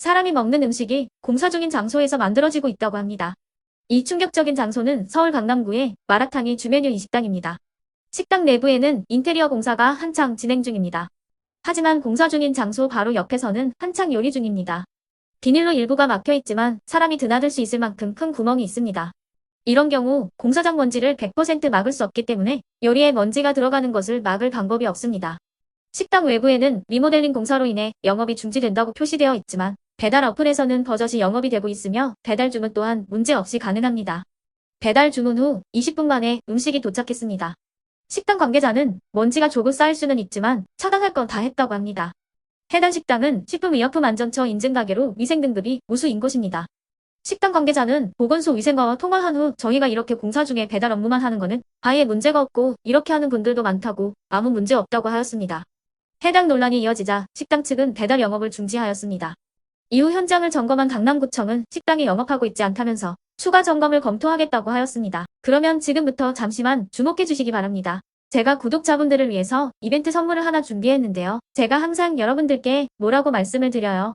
사람이 먹는 음식이 공사 중인 장소에서 만들어지고 있다고 합니다. 이 충격적인 장소는 서울 강남구의 마라탕이 주메뉴 이 식당입니다. 식당 내부에는 인테리어 공사가 한창 진행 중입니다. 하지만 공사 중인 장소 바로 옆에서는 한창 요리 중입니다. 비닐로 일부가 막혀 있지만 사람이 드나들 수 있을 만큼 큰 구멍이 있습니다. 이런 경우 공사장 먼지를 100% 막을 수 없기 때문에 요리에 먼지가 들어가는 것을 막을 방법이 없습니다. 식당 외부에는 리모델링 공사로 인해 영업이 중지된다고 표시되어 있지만 배달 어플에서는 버젓이 영업이 되고 있으며 배달 주문 또한 문제없이 가능합니다. 배달 주문 후 20분 만에 음식이 도착했습니다. 식당 관계자는 먼지가 조금 쌓일 수는 있지만 차단할 건 다 했다고 합니다. 해당 식당은 식품의약품안전처 인증 가게로 위생 등급이 우수인 곳입니다. 식당 관계자는 보건소 위생과와 통화한 후 저희가 이렇게 공사 중에 배달 업무만 하는 거는 아예 문제가 없고 이렇게 하는 분들도 많다고 아무 문제 없다고 하였습니다. 해당 논란이 이어지자 식당 측은 배달 영업을 중지하였습니다. 이후 현장을 점검한 강남구청은 식당이 영업하고 있지 않다면서 추가 점검을 검토하겠다고 하였습니다. 그러면 지금부터 잠시만 주목해 주시기 바랍니다. 제가 구독자분들을 위해서 이벤트 선물을 하나 준비했는데요. 제가 항상 여러분들께 뭐라고 말씀을 드려요.